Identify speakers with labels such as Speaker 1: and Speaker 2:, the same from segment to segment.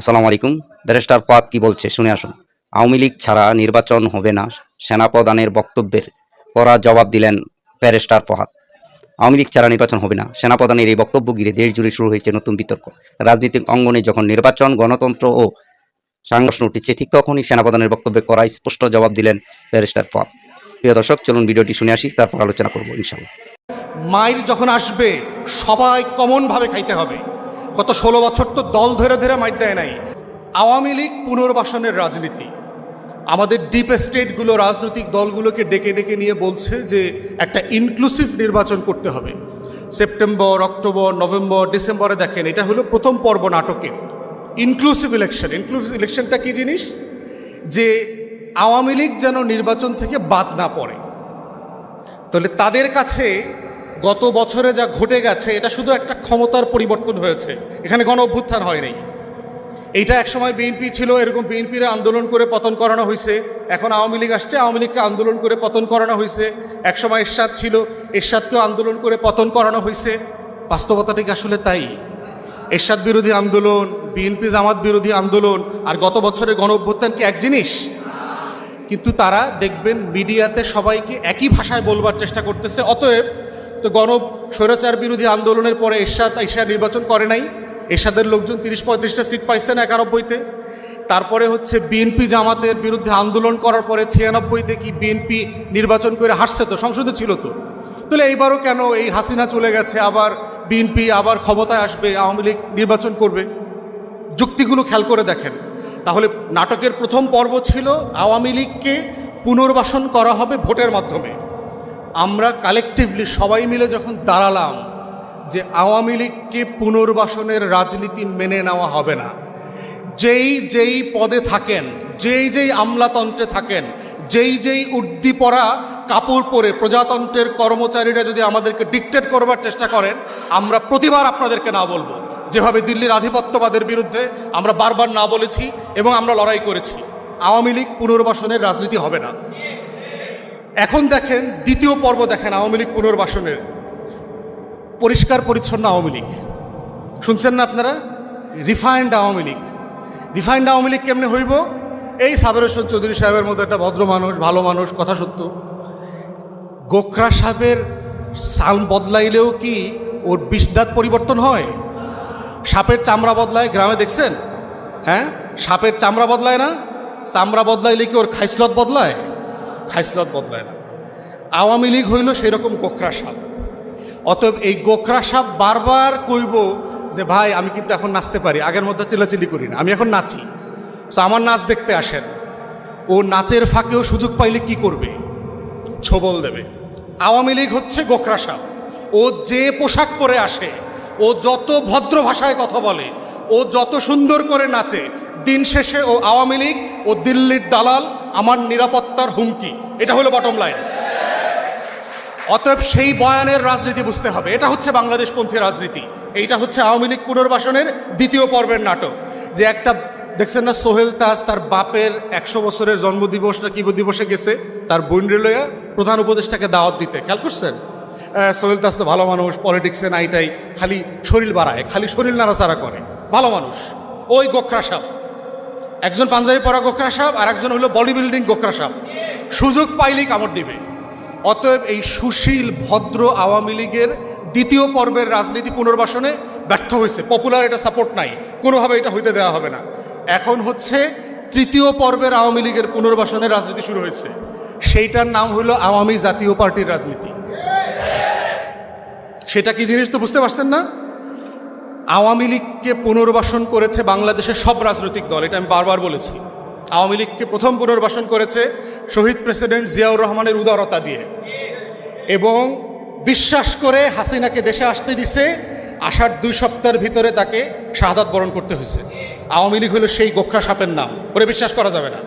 Speaker 1: আসসালামু আলাইকুম। ব্যারিস্টার ফাদ কি বলছে? শুনে আসুন। আওয়ামী লীগ ছাড়া নির্বাচন হবে না। সেনাপ্রধানের বক্তব্যের কড়া জবাব দিলেন ব্যারিস্টার ফহাদ আওয়ামী লীগ ছাড়া নির্বাচন হবে না। সেনাপ্রধানের এই বক্তব্য ঘিরে দেশ জুড়ে শুরু হয়েছে নতুন বিতর্ক। রাজনৈতিক অঙ্গনে যখন নির্বাচন, গণতন্ত্র ও সংঘর্ষণ উঠেছে, ঠিক তখনই সেনাপ্রধানের বক্তব্যে কড়া স্পষ্ট জবাব দিলেন ব্যারিস্টার ফাদ প্রিয় দর্শক, চলুন ভিডিওটি শুনে আসি, তারপর আলোচনা করব ইনশাল্লাহ
Speaker 2: মাইর যখন আসবে, সবাই কমনভাবে খাইতে হবে। গত ষোলো বছর তো দল ধরে ধরে মাইর দেয় নাই। আওয়ামী লীগ পুনর্বাসনের রাজনীতি। আমাদের ডিপ স্টেটগুলো রাজনৈতিক দলগুলোকে ডেকে ডেকে নিয়ে বলছে যে একটা ইনক্লুসিভ নির্বাচন করতে হবে। সেপ্টেম্বর, অক্টোবর, নভেম্বর, ডিসেম্বরে দেখেন, এটা হলো প্রথম পর্ব নাটকের ইনক্লুসিভ ইলেকশন ইনক্লুসিভ ইলেকশনটা কী জিনিস? যে আওয়ামী লীগ যেন নির্বাচন থেকে বাদ না পড়ে। তাহলে তাদের কাছে গত বছরে যা ঘটে গেছে, এটা শুধু একটা ক্ষমতার পরিবর্তন হয়েছে। এখানে গণ অভ্যুত্থান হয়নি। এইটা একসময় বিএনপি ছিল, এরকম বিএনপির আন্দোলন করে পতন করানো হয়েছে। এখন আওয়ামী লীগ আসছে, আওয়ামী লীগকে আন্দোলন করে পতন করানো হয়েছে। একসময় এরশাদ ছিল, এরশাদকেও আন্দোলন করে পতন করানো হয়েছে। বাস্তবতা ঠিক আসলে তাই। এরশাদ বিরোধী আন্দোলন, বিএনপি জামাত বিরোধী আন্দোলন, আর গত বছরের গণ অভ্যুত্থান কি এক জিনিস? কিন্তু তারা দেখবেন মিডিয়াতে সবাইকে একই ভাষায় বলবার চেষ্টা করতেছে, অতএব তো গণ স্বৈরাচার বিরোধী আন্দোলনের পরে এরশাদ এশিয়া নির্বাচন করে নাই। এরশাদের লোকজন তিরিশ পঁয়ত্রিশটা সিট পাইছেন একানব্বইতে। তারপরে হচ্ছে বিএনপি জামাতের বিরুদ্ধে আন্দোলন করার পরে ছিয়ানব্বইতে কি বিএনপি নির্বাচন করে হাসছে তো? সংসদে ছিল তো। তাহলে এইবারও কেন এই হাসিনা চলে গেছে, আবার বিএনপি আবার ক্ষমতায় আসবে, আওয়ামী লীগ নির্বাচন করবে? যুক্তিগুলো খেয়াল করে দেখেন। তাহলে নাটকের প্রথম পর্ব ছিল আওয়ামী লীগকে পুনর্বাসন করা হবে ভোটের মাধ্যমে। আমরা কালেকটিভলি সবাই মিলে যখন দাঁড়ালাম যে আওয়ামী লীগকে পুনর্বাসনের রাজনীতি মেনে নেওয়া হবে না, যেই যেই পদে থাকেন, যেই যেই আমলাতন্ত্রে থাকেন, যেই যেই উদ্দীপরা কাপড় পরে প্রজাতন্ত্রের কর্মচারীরা যদি আমাদেরকে ডিকটেট করবার চেষ্টা করেন, আমরা প্রতিবার আপনাদেরকে না বলব। যেভাবে দিল্লির আধিপত্যবাদের বিরুদ্ধে আমরা বারবার না বলেছি এবং আমরা লড়াই করেছি। আওয়ামী লীগ পুনর্বাসনের রাজনীতি হবে না। এখন দেখেন দ্বিতীয় পর্ব দেখেন আওয়ামী লীগ পুনর্বাসনের। পরিষ্কার, পরিচ্ছন্ন আওয়ামী লীগ। শুনছেন না আপনারা? Refined Awami League. Refined Awami League কেমনে হইব? এই সাবের হোসেন চৌধুরী সাহেবের মতো একটা ভদ্র মানুষ, ভালো মানুষ, কথা সত্য। গোখরা সাহেবের সাল বদলাইলেও কি ওর বিষদাত পরিবর্তন হয়? সাপের চামড়া বদলায়, গ্রামে দেখছেন? হ্যাঁ? সাপের চামড়া বদলায় না? চামড়া বদলাইলে কি ওর খাইসলত বদলায়? খাইসলত বদলায় না। আওয়ামী লীগ হইল সেই রকম গোখরা সাপ। অতএব এই গোখরা সাপ বারবার কইব যে, ভাই, আমি কিন্তু এখন নাচতে পারি। আগের মধ্যে চিল্লাচিল্লি করি না। আমি এখন নাচি। তো আমার নাচ দেখতে আসেন। ও নাচের ফাঁকেও সুযোগ পাইলে কি করবে? ছবল দেবে। আওয়ামী লীগ হচ্ছে গোখরা সাপ। ও যে পোশাক পরে আসে, ও যত ভদ্র ভাষায় কথা বলে, ও যত সুন্দর করে নাচে, দিন শেষে ও আওয়ামী লীগ ও দিল্লির দালাল আমার নিরাপত্তার হুমকি। এটা হলো বটম লাইন অতএব সেই বয়ানের রাজনীতি বুঝতে হবে। এটা হচ্ছে বাংলাদেশপন্থী রাজনীতি। এইটা হচ্ছে আওয়ামী লীগ পুনর্বাসনের দ্বিতীয় পর্বের নাটক। যে একটা, দেখছেন না, সোহেল তাজ তার বাপের একশো বছরের জন্মদিবস না কি দিবসে গেছে, তার বোন রেলয়া প্রধান উপদেষ্টাকে দাওয়াত দিতে। খেয়াল করছেন? সোহেল তাজ তো ভালো মানুষ পলিটিক্সে নাইটাই খালি শরীর বাড়ায়, খালি শরীর নাড়াচাড়া করে। ভালো মানুষ। ওই গোখরা সাপ। একজন পাঞ্জাবি পরা গোখরা সাপ আর একজন হলো বডি বিল্ডিং গোখরা সাপ। সুযোগ পাইলেই কামড় দিবে। অতএব এই সুশীল, ভদ্র আওয়ামী লীগের দ্বিতীয় পর্বের রাজনীতি পুনর্বাসনে ব্যর্থ হয়েছে। পপুলার এটা সাপোর্ট নাই। কোনোভাবে এটা হইতে দেওয়া হবে না। এখন হচ্ছে তৃতীয় পর্বের আওয়ামী লীগের পুনর্বাসনের রাজনীতি শুরু হয়েছে। সেইটার নাম হলো আওয়ামী জাতীয় পার্টির রাজনীতি। সেটা কি জিনিস তো বুঝতে পারছেন না? আওয়ামী লীগকে পুনর্বাসন করেছে বাংলাদেশের সব রাজনৈতিক দল, এটা আমি বারবার বলেছি। আওয়ামী লীগকে প্রথম পুনর্বাসন করেছে শহীদ প্রেসিডেন্ট জিয়াউর রহমানের উদারতা দিয়ে। এবং বিশ্বাস করে হাসিনাকে দেশে আসতে দিছে আসার দুই সপ্তাহের ভিতরে তাকে শাহাদাত বরণ করতে হয়েছে। আওয়ামী লীগ হলো সেই গোখরা সাপের নাম, ওরে বিশ্বাস করা যাবে না।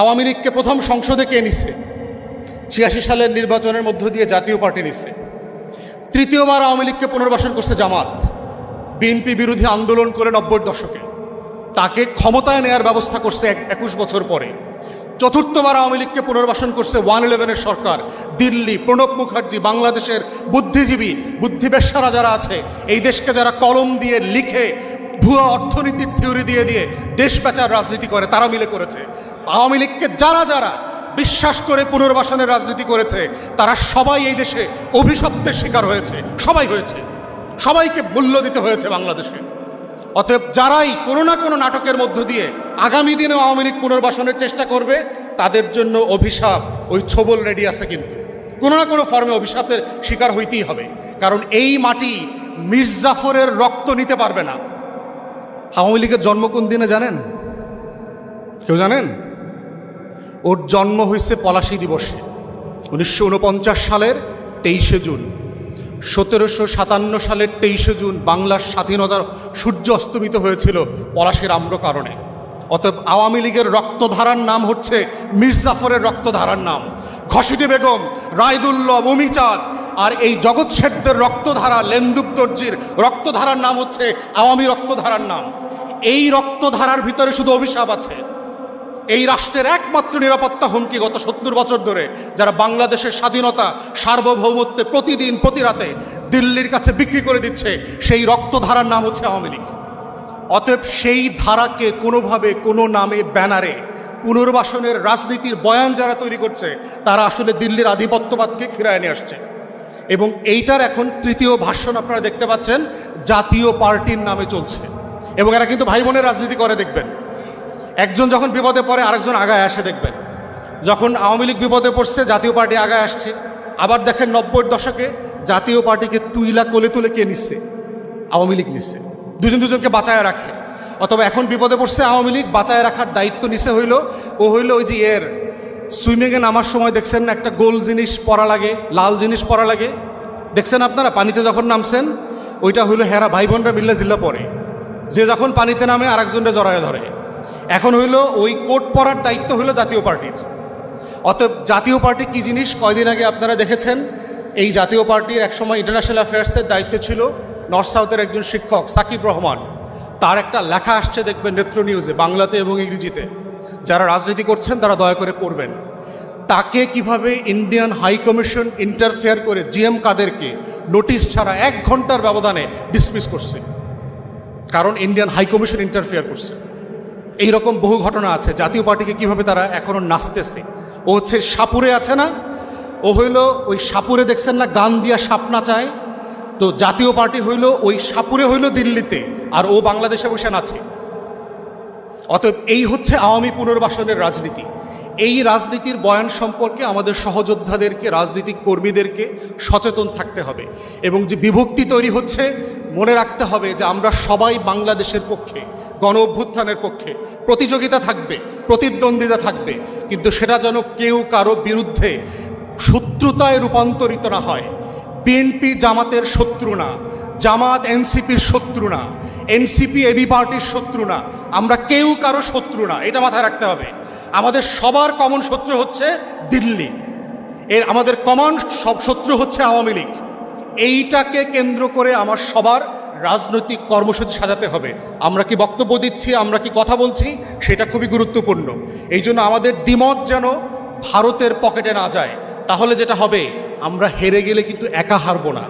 Speaker 2: আওয়ামী লীগকে প্রথম সংসদে কে নিচ্ছে ছিয়াশি সালের নির্বাচনের মধ্য দিয়ে জাতীয় পার্টি নিচ্ছে তৃতীয়বার আওয়ামী লীগকে পুনর্বাসন করছে জামাত। বিএনপি বিরোধী আন্দোলন করে নব্বই দশকে। তাকে ক্ষমতায় নেয়ার ব্যবস্থা করছে এক- একুশ বছর পরে। চতুর্থবার আওয়ামী লীগকে পুনর্বাসন করছে ওয়ান ইলেভেনের সরকার। দিল্লি, প্রণব মুখার্জি বাংলাদেশের বুদ্ধিজীবী বুদ্ধিবেশ্যারা যারা আছে, এই দেশকে যারা কলম দিয়ে লিখে, ভুয়া অর্থনীতির থিওরি দিয়ে দিয়ে দেশ বেচার রাজনীতি করে, তারা মিলে করেছে। আওয়ামী লীগকে যারা যারা বিশ্বাস করে পুনর্বাসনের রাজনীতি করেছে, তারা সবাই এই দেশে অভিশপ্তের শিকার হয়েছে। সবাই হয়েছে। সবাইকে মূল্য দিতে হয়েছে বাংলাদেশে অতএব যারাই কোনো না কোনো নাটকের মধ্য দিয়ে আগামী দিনে আওয়ামী লীগ পুনর্বাসনের চেষ্টা করবে, তাদের জন্য অভিশাপ ওই ছবল রেডি আছে কিন্তু। কোনো না কোনো ফর্মে অভিশাপের শিকার হইতেই হবে। কারণ এই মাটি মির্জাফরের রক্ত নিতে পারবে না। আওয়ামী লীগের জন্ম কোন দিনে জানেন? কেউ জানেন? ওর জন্ম হয়েছে পলাশী দিবসে, উনিশশো উনপঞ্চাশ সালের তেইশে জুন। সতেরোশো সাতান্ন সালের তেইশে জুন বাংলার স্বাধীনতার সূর্য অস্তমিত হয়েছিল পলাশীর আম্র কারণে। অতএব আওয়ামী লীগের রক্তধারার নাম হচ্ছে মির্জাফরের রক্তধারার নাম। ঘসিটি বেগম, রায়দুল্লভ অমিচাঁদ আর এই জগৎ শেঠদের রক্তধারা, লেন্দুক দর্জির রক্তধারার নাম হচ্ছে আওয়ামী রক্তধারার নাম। এই রক্তধারার ভিতরে শুধু অভিশাপ আছে। এই রাষ্ট্রের একমাত্র নিরাপত্তা হুমকি গত সত্তর বছর ধরে, যারা বাংলাদেশের স্বাধীনতা, সার্বভৌমত্বে প্রতিদিন প্রতি রাতে দিল্লির কাছে বিক্রি করে দিচ্ছে, সেই রক্তধারার নাম হচ্ছে আওয়ামী লীগ। অতএব সেই ধারাকে কোনোভাবে, কোনো নামে, ব্যানারে পুনর্বাসনের রাজনীতির বয়ান যারা তৈরি করছে, তারা আসলে দিল্লির আধিপত্যবাদকে ফিরায় নিয়ে আসছে। এবং এইটার এখন তৃতীয় ভাষণ আপনারা দেখতে পাচ্ছেন, জাতীয় পার্টির নামে চলছে। এবং এরা কিন্তু ভাই বোনের রাজনীতি করে, দেখবেন। একজন যখন বিপদে পড়ে, আরেকজন আগায় আসে, দেখবেন। যখন আওয়ামী লীগ বিপদে পড়ছে, জাতীয় পার্টি আগায় আসছে। আবার দেখেন নব্বইয়ের দশকে জাতীয় পার্টিকে তুইলা কোলে তুলে কে নিচ্ছে? আওয়ামী লীগ নিচ্ছে। দুজন দুজনকে বাঁচায় রাখে। অথবা এখন বিপদে পড়ছে আওয়ামী লীগ, বাঁচায় রাখার দায়িত্ব নিছে হইল, ও হইল ওই যে এর। সুইমিংয়ে নামার সময় দেখছেন না, একটা গোল জিনিস পরা লাগে, লাল জিনিস পরা লাগে। দেখছেন আপনারা, পানিতে যখন নামছেন, ওইটা হইল হেরা, ভাই বোনরা মিল্লা জিল্লা পরে। যে যখন পানিতে নামে আরেকজনটা জড়ায় ধরে। এখন হইল ওই কোট পরার দায়িত্ব হইল জাতীয় পার্টির। অতএব জাতীয় পার্টি কি জিনিস কয়দিন আগে আপনারা দেখেছেন? এই জাতীয় পার্টির একসময় ইন্টারন্যাশনাল অ্যাফেয়ার্সের দায়িত্ব ছিল নর্থ সাউথের একজন শিক্ষক, সাকিব রহমান। তার একটা লেখা আসছে দেখবেন নেত্র নিউজে, বাংলাতে এবং ইংরেজিতে। যারা রাজনীতি করছেন তারা দয়া করে পড়বেন। তাকে কীভাবে ইন্ডিয়ান হাই কমিশন ইন্টারফেয়ার করে জিএম কাদেরকে নোটিশ ছাড়া এক ঘণ্টার ব্যবধানে ডিসমিস করছে। কারণ ইন্ডিয়ান হাই কমিশন ইন্টারফেয়ার করছে। এই রকম বহু ঘটনা আছে। জাতীয় পার্টিকে কীভাবে তারা এখনও নাচতেছে? ও হচ্ছে সাপুরে আছে না? ও হইল ওই সাপুরে দেখছেন না, গান দিয়া সাপ নাচায়। তো জাতীয় পার্টি হইল ওই সাপুরে হইল দিল্লিতে, আর ও বাংলাদেশে বসে নাচে। অতএব এই হচ্ছে আওয়ামী পুনর্বাসনের রাজনীতি। এই রাজনীতির বয়ান সম্পর্কে আমাদের সহযোদ্ধাদেরকে, রাজনৈতিক কর্মীদেরকে সচেতন থাকতে হবে। এবং যে বিভক্তি তৈরি হচ্ছে মনে রাখতে হবে যে আমরা সবাই বাংলাদেশের পক্ষে, গণ অভ্যুত্থানের পক্ষে, প্রতিযোগিতা থাকবে, প্রতিদ্বন্দ্বিতা থাকবে, কিন্তু সেটা যেন কেউ কারও বিরুদ্ধে শত্রুতায় রূপান্তরিত না হয়। বিএনপি জামাতের শত্রু না, জামাত এনসিপির শত্রু না এনসিপি এবি পার্টির শত্রু না, আমরা কেউ কারও শত্রু না, এটা মাথায় রাখতে হবে। আমাদের সবার কমন শত্রু হচ্ছে দিল্লি। এর আমাদের কমন সব শত্রু হচ্ছে আওয়ামী লীগ। এইটাকে কেন্দ্র করে আমার সবার রাজনৈতিক কর্মসূচি সাজাতে হবে। আমরা কি বক্তব্য দিচ্ছি, আমরা কি কথা বলছি, সেটা খুবই গুরুত্বপূর্ণ। এই জন্য আমাদের দ্বিমত যেন ভারতের পকেটে না যায়। তাহলে যেটা হবে, আমরা হেরে গেলে কিন্তু একা হারবো না।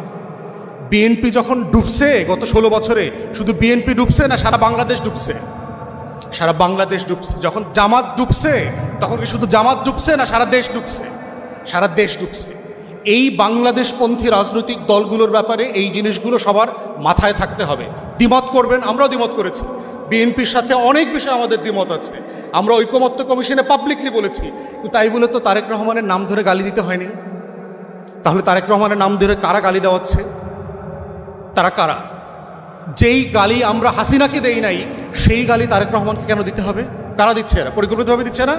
Speaker 2: বিএনপি যখন ডুবছে গত ষোলো বছরে, শুধু বিএনপি ডুবছে না, সারা বাংলাদেশ ডুবছে। সারা বাংলাদেশ ডুবছে। যখন জামাত ডুবছে, তখন কি শুধু জামাত ডুবছে না, সারা দেশ ডুবছে? সারা দেশ ডুবছে। এই বাংলাদেশপন্থী রাজনৈতিক দলগুলোর ব্যাপারে এই জিনিসগুলো সবার মাথায় থাকতে হবে। দ্বিমত করবেন, আমরাও দ্বিমত করেছি। বিএনপির সাথে অনেক বিষয়ে আমাদের দ্বিমত আছে। আমরা ঐকমত্য কমিশনে পাবলিকলি বলেছি। তাই বলে তো তারেক রহমানের নাম ধরে গালি দিতে হয়নি। তাহলে তারেক রহমানের নাম ধরে কারা গালি দেওয়া হচ্ছে? তারা কারা? যেই গালি আমরা হাসিনাকে দেই নাই, সেই গালি তারেক রহমানকে কেন দিতে হবে? কারা দিচ্ছে এরা? পরিকল্পিতভাবে দিচ্ছে না?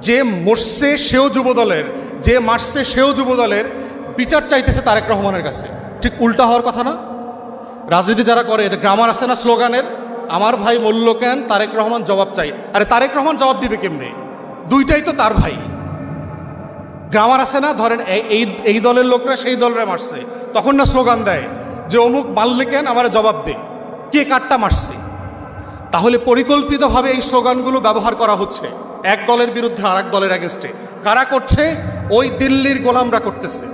Speaker 2: যে মরছে সেও যুবদলের যে মারছে সেও যুবদলের বিচার চাইতেছে তারেক রহমানের কাছে। ঠিক উল্টা হওয়ার কথা না? রাজনীতি যারা করে, এটা গ্রামার আছে না স্লোগানের? আমার ভাই মূল্য কেন? তারেক রহমান জবাব চাই। আরে তারেক রহমান জবাব দিবে কেমনে? দুইটাই তো তার ভাই। গ্রামার আছে না? ধরেন এই- এই দলের লোকরা সেই দলরা মারছে। তখন না স্লোগান দেয় যে অমুক মারলে কেন? আমার জবাব দে। কে কাটটা মারছে? তাহলে পরিকল্পিতভাবে এই স্লোগানগুলো ব্যবহার করা হচ্ছে। এক দলের বিরুদ্ধে আর দলের অ্যাগেনস্টে কারা করছে? ওই দিল্লির গোলামরা করতেছে।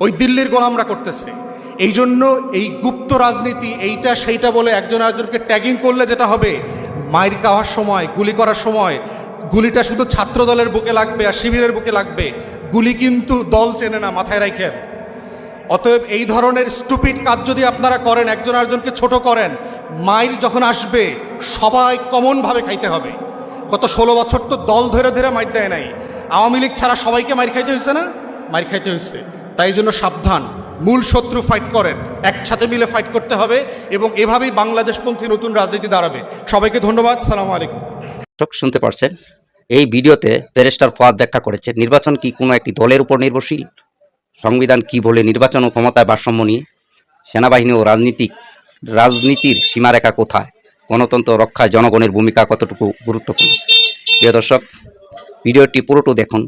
Speaker 2: ওই দিল্লির গোলামরা করতেছে। এই জন্য এই গুপ্ত রাজনীতি এইটা সেইটা বলে একজন আরেকজনকে ট্যাগিং করলে যেটা হবে মায়ের খাওয়ার সময়, গুলি করার সময়, গুলিটা শুধু ছাত্র দলের বুকে লাগবে আর শিবিরের বুকে লাগবে। গুলি কিন্তু দল চেনে না, মাথায় রাখেন অতএব এই ধরনের স্টুপিড কাজ যদি আপনারা করেন, একজন আরেকজনকে ছোট করেন, মাইর যখন আসবে, সবাই কমনভাবে খাইতে হবে। গত ষোলো বছর তো দল ধরে ধরে মাইর দেয় নাই। আওয়ামী লীগ ছাড়া সবাইকে মাইর খাইতে হয়েছে না? মাইর খাইতে হয়েছে তাই জন্য সাবধান। মূল শত্রু ফাইট করেন। একসাথে মিলে ফাইট করতে হবে এবং এভাবেই বাংলাদেশপন্থী নতুন রাজনীতি দাঁড়াবে। সবাইকে ধন্যবাদ। সালাম আলাইকুম।
Speaker 1: শুনতে পারছেন? এই ভিডিওতে প্যারেস্টার ফাদ ব্যাখ্যা করেছে। নির্বাচন কি কোনো একটি দলের উপর নির্ভরশীল? সংবিধান কি বলে নির্বাচন ও ক্ষমতায় ভারসাম্য নিয়ে? সেনাবাহিনী ও রাজনীতিক রাজনীতির সীমারেখা কোথায়? গণতন্ত্র রক্ষায় জনগণের ভূমিকা কতটুকু গুরুত্বপূর্ণ? প্রিয় দর্শক ভিডিওটি পুরোটু দেখুন।